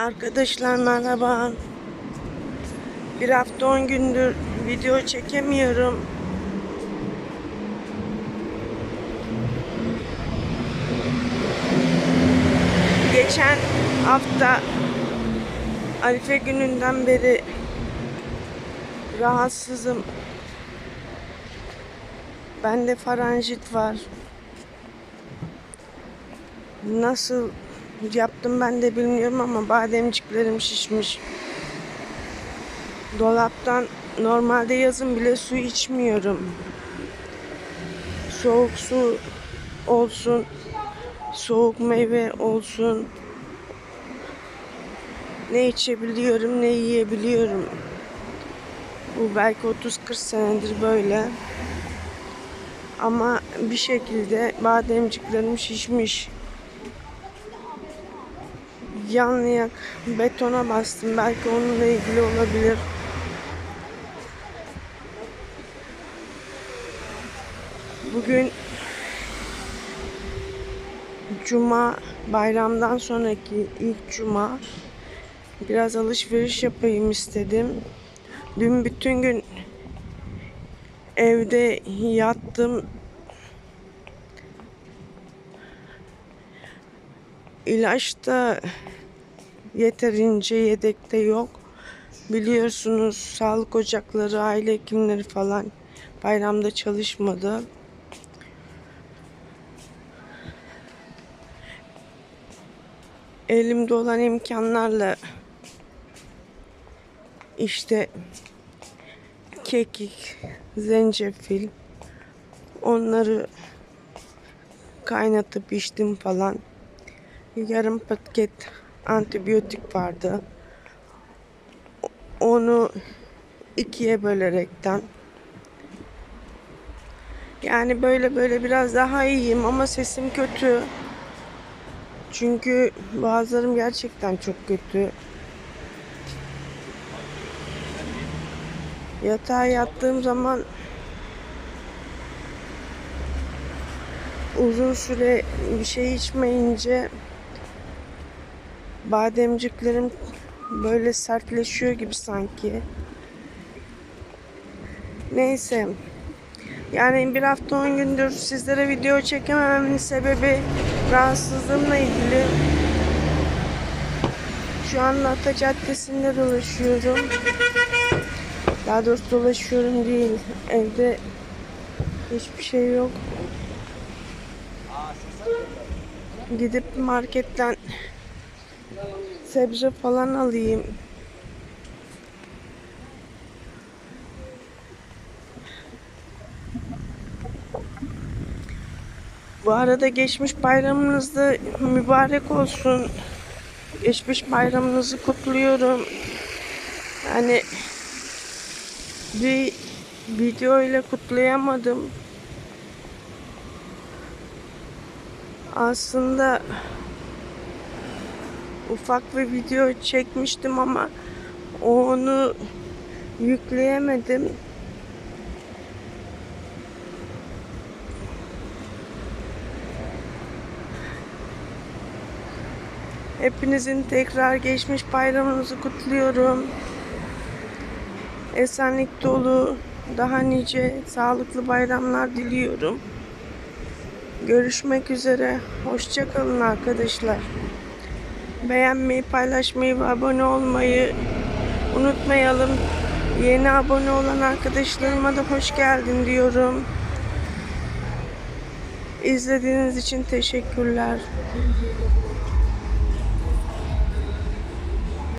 Arkadaşlar merhaba. Bir hafta 10 gündür video çekemiyorum. Geçen hafta Arife gününden beri rahatsızım. Bende faranjit var. Nasıl yaptım ben de bilmiyorum ama bademciklerim şişmiş. Dolaptan normalde yazın bile su içmiyorum. Soğuk su olsun, soğuk meyve olsun. Ne içebiliyorum, ne yiyebiliyorum. Bu belki 30-40 senedir böyle. Ama bir şekilde bademciklerim şişmiş. Yanlayak betona bastım. Belki onunla ilgili olabilir. Bugün Cuma bayramdan sonraki ilk cuma biraz alışveriş yapayım istedim. Dün bütün gün evde yattım. İlaç da yeterince yedekte yok. Biliyorsunuz sağlık ocakları, aile hekimleri falan bayramda çalışmadı. Elimde olan imkanlarla işte kekik, zencefil onları kaynatıp içtim falan. Yarım paket antibiyotik vardı. Onu ikiye bölerekten yani böyle böyle biraz daha iyiyim ama sesim kötü. Çünkü boğazlarım gerçekten çok kötü. Yatağa yattığım zaman uzun süre bir şey içmeyince bademciklerim böyle sertleşiyor gibi sanki. Neyse. Yani bir hafta 10 gündür sizlere video çekemememin sebebi rahatsızlığımla ilgili. Şu anda Ata Caddesi'nde dolaşıyorum. Daha doğrusu dolaşıyorum değil. Evde hiçbir şey yok. Gidip marketten sebze falan alayım. Bu arada geçmiş bayramınız da mübarek olsun. Geçmiş bayramınızı kutluyorum. Yani bir video ile kutlayamadım. Aslında ufak bir video çekmiştim ama onu yükleyemedim. Hepinizin tekrar geçmiş bayramınızı kutluyorum. Esenlik dolu, daha nice sağlıklı bayramlar diliyorum. Görüşmek üzere. Hoşçakalın arkadaşlar. Beğenmeyi, paylaşmayı ve abone olmayı unutmayalım. Yeni abone olan arkadaşlarıma da hoş geldin diyorum. İzlediğiniz için teşekkürler.